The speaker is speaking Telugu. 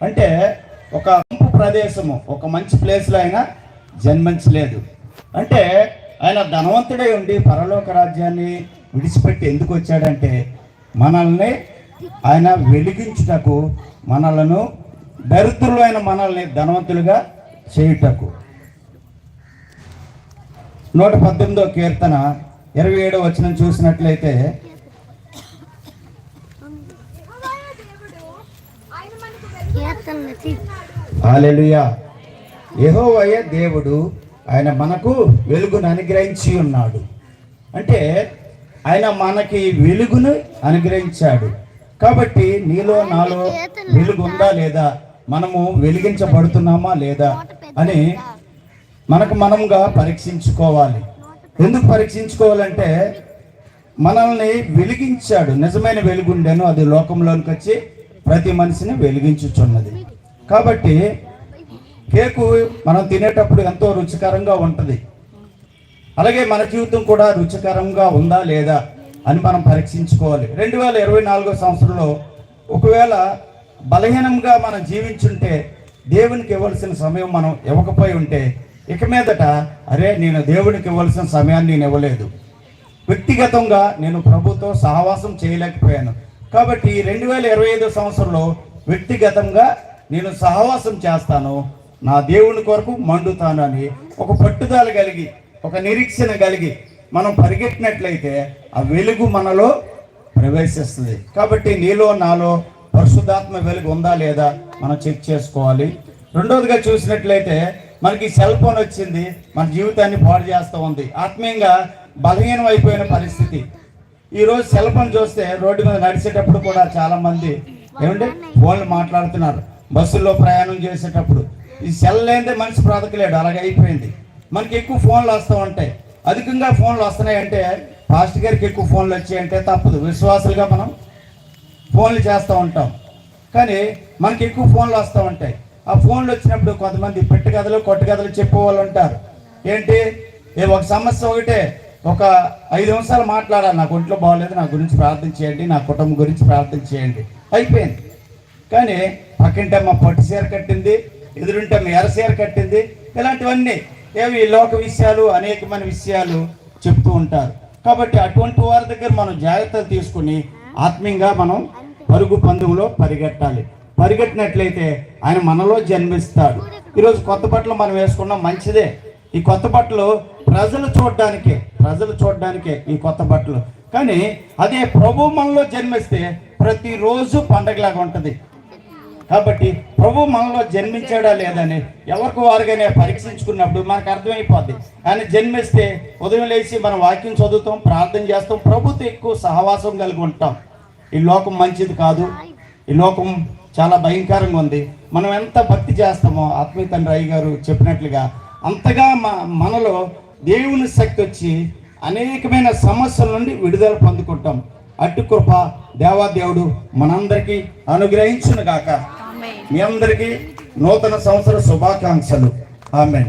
అంటే ఒక ప్రదేశము ఒక మంచి ప్లేస్లో ఆయన జన్మించలేదు అంటే ఆయన ధనవంతుడై ఉండి పరలోక రాజ్యాన్ని విడిచిపెట్టి ఎందుకు వచ్చాడంటే మనల్ని ఆయన వెలిగించుటకు మనలను దరిద్రులైన మనల్ని ధనవంతులుగా చేయుటకు. నూట పద్దెనిమిదో కీర్తన ఇరవై ఏడో వచ్చిన చూసినట్లయితే యెహోవయ్య దేవుడు ఆయన మనకు వెలుగును అనుగ్రహించి ఉన్నాడు. అంటే ఆయన మనకి వెలుగును అనుగ్రహించాడు. కాబట్టి నీలో నాలో వెలుగు ఉందా లేదా? మనము వెలిగించబడుతున్నామా లేదా? అని మనకు మనంగా పరీక్షించుకోవాలి. ఎందుకు పరీక్షించుకోవాలంటే మనల్ని వెలిగించాడు. నిజమైన వెలుగుండేను అది లోకంలోనికి వచ్చి ప్రతి మనిషిని వెలిగించుచున్నది. కాబట్టి కేకు మనం తినేటప్పుడు ఎంతో రుచికరంగా ఉంటుంది. అలాగే మన జీవితం కూడా రుచికరంగా ఉందా లేదా అని మనం పరీక్షించుకోవాలి. రెండు వేల ఇరవై నాలుగో సంవత్సరంలో ఒకవేళ బలహీనంగా మనం జీవించుంటే దేవునికి ఇవ్వాల్సిన సమయం మనం ఇవ్వకపోయి ఉంటే ఇక మీదట అరే నేను దేవునికి ఇవ్వాల్సిన సమయాన్ని నేను ఇవ్వలేదు. వ్యక్తిగతంగా నేను ప్రభుతో సహవాసం చేయలేకపోయాను. కాబట్టి రెండు వేల ఇరవై ఐదో సంవత్సరంలో వ్యక్తిగతంగా నేను సహవాసం చేస్తాను. నా దేవుని కొరకు మండుతాను అని ఒక పట్టుదల కలిగి ఒక నిరీక్షణ కలిగి మనం పరిగెట్టినట్లయితే ఆ వెలుగు మనలో ప్రవేశిస్తుంది. కాబట్టి నీలో నాలో పరిశుద్ధాత్మ వెలుగు ఉందా లేదా మనం చెక్ చేసుకోవాలి. రెండవదిగా చూసినట్లయితే మనకి సెల్ ఫోన్ వచ్చింది మన జీవితాన్ని పాడు చేస్తూ ఉంది. ఆత్మీయంగా బలహీనం అయిపోయిన పరిస్థితి. ఈరోజు సెల్ఫోన్ సెల్ ఫోన్ చూస్తే రోడ్డు మీద నడిచేటప్పుడు కూడా చాలా మంది ఏమంటే ఫోన్లు మాట్లాడుతున్నారు. బస్సుల్లో ప్రయాణం చేసేటప్పుడు. ఈ సెల్ లేనిదే మనిషి బ్రతకలేడు. అలాగే అయిపోయింది. మనకి ఎక్కువ ఫోన్లు వస్తూ ఉంటాయి. అధికంగా ఫోన్లు వస్తున్నాయంటే పాస్ట్ గారికి ఎక్కువ ఫోన్లు వచ్చాయంటే తప్పదు. విశ్వాసులుగా మనం ఫోన్లు చేస్తూ ఉంటాం. కానీ మనకి ఎక్కువ ఫోన్లు వస్తూ ఉంటాయి. ఆ ఫోన్లు వచ్చినప్పుడు కొంతమంది పెట్టు కథలు కొట్టు కథలు చెప్పే వాళ్ళు ఉంటారు. ఏంటి? ఏ ఒక సమస్య ఒకటే. ఒక ఐదు నిమిషాలు మాట్లాడాలి. నాకు ఒంట్లో బాగోలేదు నా గురించి ప్రార్థన చేయండి నా కుటుంబం గురించి ప్రార్థన చేయండి. అయిపోయింది. కానీ పక్కింటమ్మ పట్టు చీర కట్టింది ఎదురుంటే మా ఎర్ర చీర కట్టింది ఇలాంటివన్నీ ఏవి లోక విషయాలు అనేకమైన విషయాలు చెప్తూ ఉంటారు. కాబట్టి అటువంటి వారి దగ్గర మనం జాగ్రత్తలు తీసుకుని ఆత్మీయంగా మనం పరుగు పందువులో పరిగెట్టాలి. పరిగెట్టినట్లయితే ఆయన మనలో జన్మిస్తాడు. ఈరోజు కొత్త బట్టలు మనం వేసుకున్నాం మంచిదే. ఈ కొత్త బట్టలు ప్రజలు చూడడానికే ప్రజలు చూడడానికే ఈ కొత్త బట్టలు. కానీ అదే ప్రభు మనలో జన్మిస్తే ప్రతిరోజు పండగలాగా ఉంటుంది. కాబట్టి ప్రభు మనలో జన్మించాడా లేదని ఎవరికి వారుగానే పరీక్షించుకున్నప్పుడు మనకు అర్థమైపోద్ది. ఆయన జన్మిస్తే ఉదయం లేచి మనం వాక్యం చదువుతాం ప్రార్థన చేస్తాం ప్రభుతో ఎక్కువ సహవాసం కలిగి ఉంటాం. ఈ లోకం మంచిది కాదు. ఈ లోకం చాలా భయంకరంగా ఉంది. మనం ఎంత భక్తి చేస్తామో ఆత్మీయ తండ్రి అయ్య గారు చెప్పినట్లుగా అంతగా మ మనలో దేవుని శక్తి వచ్చి అనేకమైన సమస్యల నుండి విడుదల పొందుకుంటాం. అడ్డు కృప దేవాదేవుడు మనందరికీ అనుగ్రహించును గాక మీ అందరికీ నూతన సంవత్సర శుభాకాంక్షలు. ఆమె